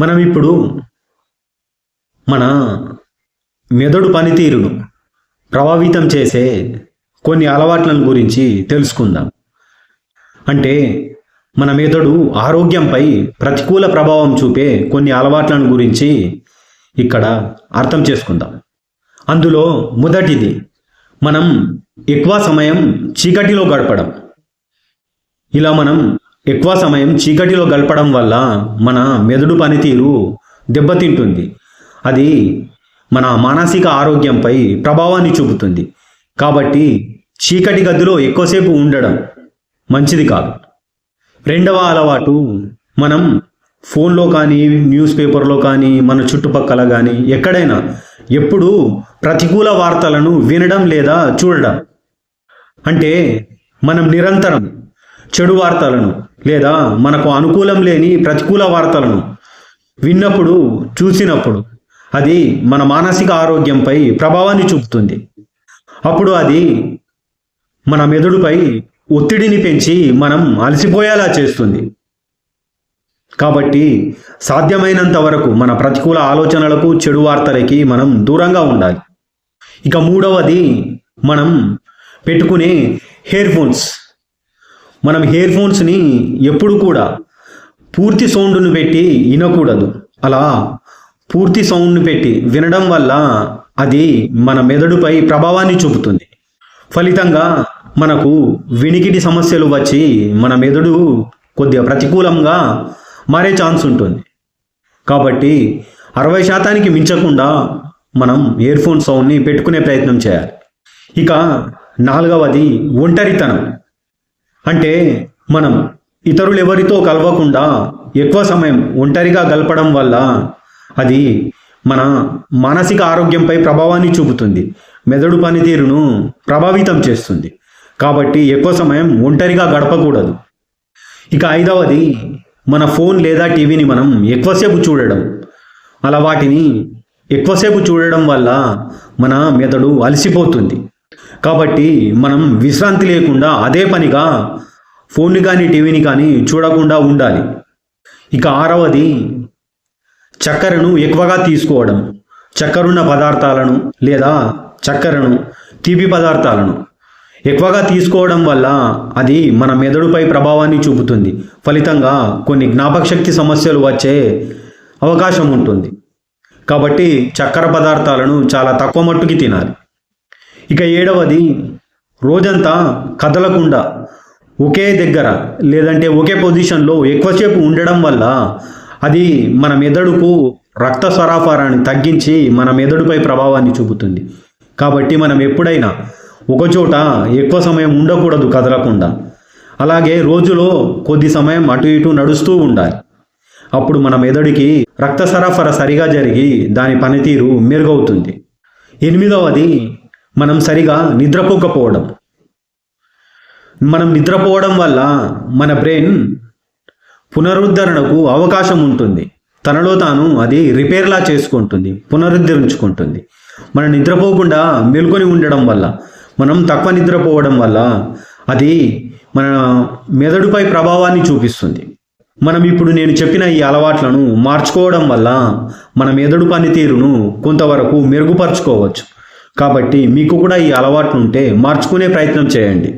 మనం ఇప్పుడు మన మెదడు పనితీరును ప్రభావితం చేసే కొన్ని అలవాట్లను గురించి తెలుసుకుందాం. అంటే మన మెదడు ఆరోగ్యంపై ప్రతికూల ప్రభావం చూపే కొన్ని అలవాట్లను గురించి ఇక్కడ అర్థం చేసుకుందాం. అందులో మొదటిది మనం ఎక్కువ సమయం చీకటిలో గడపడం. ఇలా మనం ఎక్కువ సమయం చీకటిలో గడపడం వల్ల మన మెదడు పనితీరు దెబ్బతింటుంది. అది మన మానసిక ఆరోగ్యంపై ప్రభావాన్ని చూపుతుంది. కాబట్టి చీకటి గదిలో ఎక్కువసేపు ఉండడం మంచిది కాదు. రెండవ అలవాటు మనం ఫోన్లో కానీ న్యూస్ పేపర్లో కానీ మన చుట్టుపక్కల కానీ ఎక్కడైనా ఎప్పుడూ ప్రతికూల వార్తలను వినడం లేదా చూడడం. అంటే మనం నిరంతరం చెడు వార్తలను లేదా మనకు అనుకూలం లేని ప్రతికూల వార్తలను విన్నప్పుడు చూసినప్పుడు అది మన మానసిక ఆరోగ్యంపై ప్రభావాన్ని చూపుతుంది. అప్పుడు అది మన మెదడుపై ఒత్తిడిని పెంచి మనం అలసిపోయేలా చేస్తుంది. కాబట్టి సాధ్యమైనంత వరకు మన ప్రతికూల ఆలోచనలకు చెడు వార్తలకి మనం దూరంగా ఉండాలి. ఇక మూడవది మనం పెట్టుకునే హెయిర్ ఫోన్స్ మనం హెయిర్ ఫోన్స్ని ఎప్పుడు కూడా పూర్తి సౌండ్ను పెట్టి వినకూడదు. అలా పూర్తి సౌండ్ను పెట్టి వినడం వల్ల అది మన మెదడుపై ప్రభావాన్ని చూపుతుంది. ఫలితంగా మనకు వినికిడి సమస్యలు వచ్చి మన మెదడు కొద్దిగా ప్రతికూలంగా మారే ఛాన్స్ ఉంటుంది. కాబట్టి అరవై శాతానికి మించకుండా మనం ఇయర్ ఫోన్ సౌండ్ని పెట్టుకునే ప్రయత్నం చేయాలి. ఇక నాలుగవది ఒంటరితనం. అంటే మనం ఇతరులు ఎవరితో కలవకుండా ఎక్కువ సమయం ఒంటరిగా గలపడం వల్ల అది మన మానసిక ఆరోగ్యంపై ప్రభావాన్ని చూపుతుంది. మెదడు పనితీరును ప్రభావితం చేస్తుంది. కాబట్టి ఎక్కువ సమయం ఒంటరిగా గడపకూడదు. ఇక ఐదవది మన ఫోన్ లేదా టీవీని మనం ఎక్కువసేపు చూడడం. అలా వాటిని ఎక్కువసేపు చూడడం వల్ల మన మెదడు అలసిపోతుంది. కాబట్టి మనం విశ్రాంతి లేకుండా అదే పనిగా ఫోన్ని కానీ టీవీని కానీ చూడకుండా ఉండాలి. ఇక ఆరవది చక్కెరను ఎక్కువగా తీసుకోవడం. చక్కెరున్న పదార్థాలను లేదా చక్కెరను తీపి పదార్థాలను ఎక్కువగా తీసుకోవడం వల్ల అది మన మెదడుపై ప్రభావాన్ని చూపుతుంది. ఫలితంగా కొన్ని జ్ఞాపకశక్తి సమస్యలు వచ్చే అవకాశం ఉంటుంది. కాబట్టి చక్కెర పదార్థాలను చాలా తక్కువ మట్టుకి తినాలి. ఇక ఏడవది రోజంతా కదలకుండా ఒకే దగ్గర లేదంటే ఒకే పొజిషన్లో ఎక్కువసేపు ఉండడం వల్ల అది మన మెదడుకు రక్త సరాఫరాన్ని తగ్గించి మన మెదడుపై ప్రభావాన్ని చూపుతుంది. కాబట్టి మనం ఎప్పుడైనా ఒకచోట ఎక్కువ సమయం ఉండకూడదు కదలకుండా. అలాగే రోజులో కొద్ది సమయం అటు ఇటు నడుస్తూ ఉండాలి. అప్పుడు మన మెదడుకి రక్త సరఫరా సరిగా జరిగి దాని పనితీరు మెరుగవుతుంది. ఎనిమిదవది మనం సరిగా నిద్రపోకపోవడం. మనం నిద్రపోవడం వల్ల మన బ్రెయిన్ పునరుద్ధరణకు అవకాశం ఉంటుంది. తనలో తాను అది రిపేర్లా చేసుకుంటుంది పునరుద్ధరించుకుంటుంది. మనం నిద్రపోకుండా మేల్కొని ఉండడం వల్ల మనం తక్కువ నిద్రపోవడం వల్ల అది మన మెదడుపై ప్రభావాన్ని చూపిస్తుంది. మనం ఇప్పుడు నేను చెప్పిన ఈ అలవాట్లను మార్చుకోవడం వల్ల మన మెదడు పనితీరును కొంతవరకు మెరుగుపరుచుకోవచ్చు. కాబట్టి మీకు కూడా ఈ అలవాట్లు ఉంటే మార్చుకునే ప్రయత్నం చేయండి.